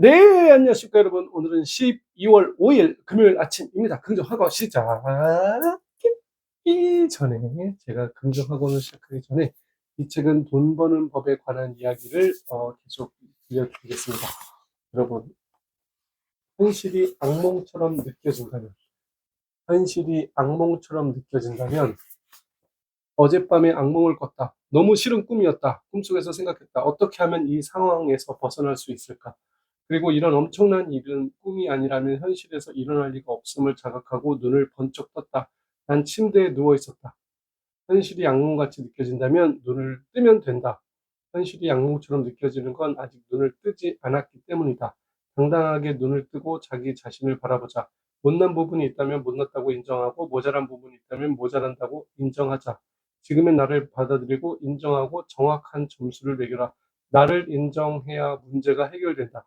네, 안녕하십니까, 여러분. 오늘은 12월 5일 금요일 아침입니다. 긍정학원 시작하기 전에, 제가 긍정학원을 시작하기 전에, 이 책은 돈 버는 법에 관한 이야기를 어, 계속 들려드리겠습니다. 여러분, 현실이 악몽처럼 느껴진다면, 현실이 악몽처럼 느껴진다면, 어젯밤에 악몽을 꿨다. 너무 싫은 꿈이었다. 꿈속에서 생각했다. 어떻게 하면 이 상황에서 벗어날 수 있을까? 그리고 이런 엄청난 일은 꿈이 아니라면 현실에서 일어날 리가 없음을 자각하고 눈을 번쩍 떴다. 난 침대에 누워 있었다. 현실이 악몽같이 느껴진다면 눈을 뜨면 된다. 현실이 악몽처럼 느껴지는 건 아직 눈을 뜨지 않았기 때문이다. 당당하게 눈을 뜨고 자기 자신을 바라보자. 못난 부분이 있다면 못났다고 인정하고 모자란 부분이 있다면 모자란다고 인정하자. 지금의 나를 받아들이고 인정하고 정확한 점수를 매겨라. 나를 인정해야 문제가 해결된다.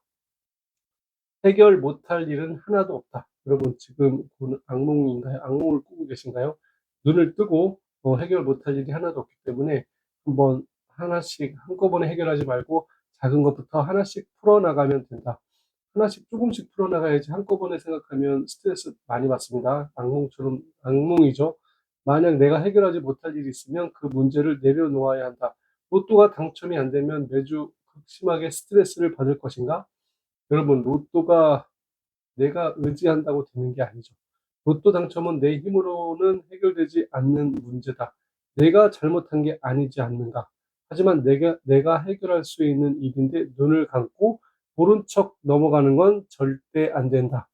해결 못할 일은 하나도 없다. 여러분 지금 악몽인가요? 악몽을 꾸고 계신가요? 눈을 뜨고 어, 해결 못할 일이 하나도 없기 때문에 한번 하나씩 한꺼번에 해결하지 말고 작은 것부터 하나씩 풀어나가면 된다. 하나씩 조금씩 풀어나가야지 한꺼번에 생각하면 스트레스 많이 받습니다. 악몽처럼 악몽이죠. 만약 내가 해결하지 못할 일이 있으면 그 문제를 내려놓아야 한다. 로또가 당첨이 안 되면 매주 극심하게 스트레스를 받을 것인가? 여러분, 로또가 내가 의지한다고 되는 게 아니죠. 로또 당첨은 내 힘으로는 해결되지 않는 문제다. 내가 잘못한 게 아니지 않는가. 하지만 내가, 내가 해결할 수 있는 일인데 눈을 감고 모른 척 넘어가는 건 절대 안 된다.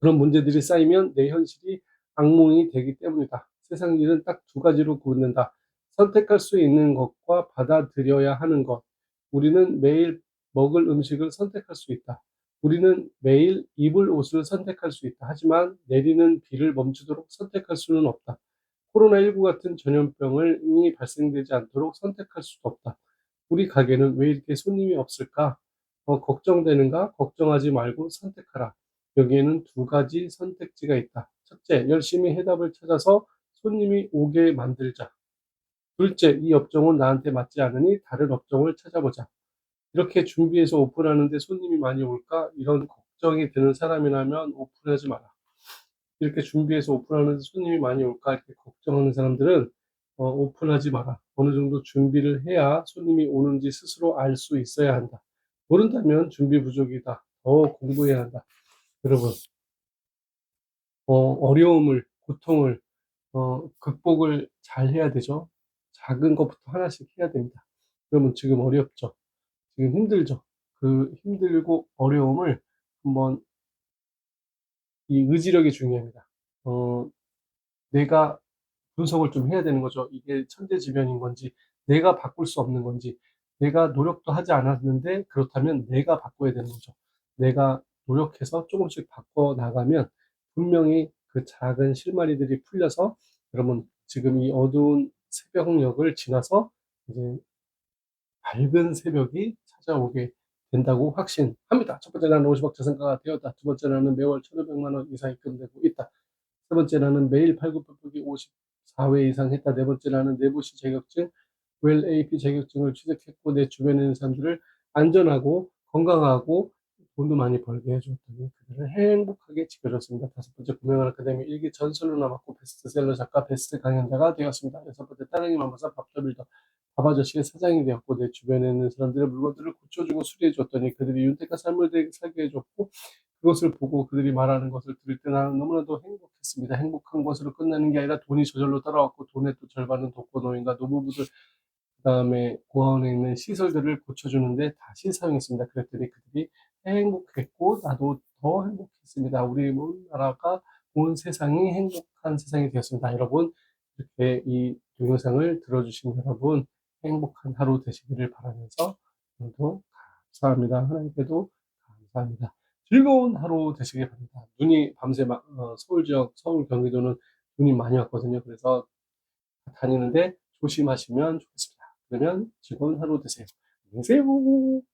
그런 문제들이 쌓이면 내 현실이 악몽이 되기 때문이다. 세상 일은 딱 두 가지로 구분된다. 선택할 수 있는 것과 받아들여야 하는 것. 우리는 매일 먹을 음식을 선택할 수 있다. 우리는 매일 입을 옷을 선택할 수 있다. 하지만 내리는 비를 멈추도록 선택할 수는 없다. 코로나19 같은 전염병이 발생되지 않도록 선택할 수도 없다. 우리 가게는 왜 이렇게 손님이 없을까? 어, 걱정되는가? 걱정하지 말고 선택하라. 여기에는 두 가지 선택지가 있다. 첫째, 열심히 해답을 찾아서 손님이 오게 만들자. 둘째, 이 업종은 나한테 맞지 않으니 다른 업종을 찾아보자. 이렇게 준비해서 오픈하는데 손님이 많이 올까? 이런 걱정이 드는 사람이라면 오픈하지 마라. 이렇게 준비해서 오픈하는데 손님이 많이 올까? 이렇게 걱정하는 사람들은 어, 오픈하지 마라. 어느 정도 준비를 해야 손님이 오는지 스스로 알 수 있어야 한다. 모른다면 준비 부족이다. 더 공부해야 한다. 여러분, 어, 어려움을, 고통을, 어, 극복을 잘 해야 되죠. 작은 것부터 하나씩 해야 됩니다. 그러면 지금 어렵죠. 지금 힘들죠. 그 힘들고 어려움을 한번 이 의지력이 중요합니다. 어, 내가 분석을 좀 해야 되는 거죠. 이게 천재지변인 건지, 내가 바꿀 수 없는 건지, 내가 노력도 하지 않았는데 그렇다면 내가 바꿔야 되는 거죠. 내가 노력해서 조금씩 바꿔 나가면 분명히 그 작은 실마리들이 풀려서 여러분 지금 이 어두운 새벽녘을 지나서 이제 밝은 새벽이 찾아오게 된다고 확신합니다. 첫 번째 나는 50억 자산가가 되었다. 두 번째 나는 매월 1,500만 원 이상 입금되고 있다. 세 번째 나는 매일 발급법기 54회 이상 했다. 네 번째 나는 내부시 자격증, 웰 AP 자격증을 취득했고 내 주변에 있는 사람들을 안전하고 건강하고 돈도 많이 벌게 해줬더니 그들을 행복하게 지켜줬습니다. 다섯 번째 구명한 아카데미 일기 전설로 남았고 베스트셀러 작가 베스트 강연자가 되었습니다. 여섯 번째 따릉이 마마사 밥더빌더 밥아저씨의 사장이 되었고 내 주변에 있는 사람들의 물건들을 고쳐주고 수리해 줬더니 그들이 윤택한 삶을 살게 해줬고 그것을 보고 그들이 말하는 것을 들을 때 나는 너무나도 행복했습니다. 행복한 것으로 끝나는 게 아니라 돈이 저절로 따라왔고 돈의 또 절반은 독거노인과 노부부들 그 다음에 고아원에 있는 시설들을 고쳐주는데 다시 사용했습니다. 그랬더니 그들이 행복했고 나도 더 행복했습니다. 우리 온 나라가 온 세상이 행복한 세상이 되었습니다. 여러분 이렇게 이 동영상을 들어주신 여러분 행복한 하루 되시기를 바라면서 오늘도 감사합니다. 하나님께도 감사합니다. 즐거운 하루 되시길 바랍니다. 눈이 밤새 막, 어, 서울 지역, 서울 경기도는 눈이 많이 왔거든요. 그래서 다니는데 조심하시면 좋겠습니다. 그러면 즐거운 하루 되세요. 안녕히 계세요.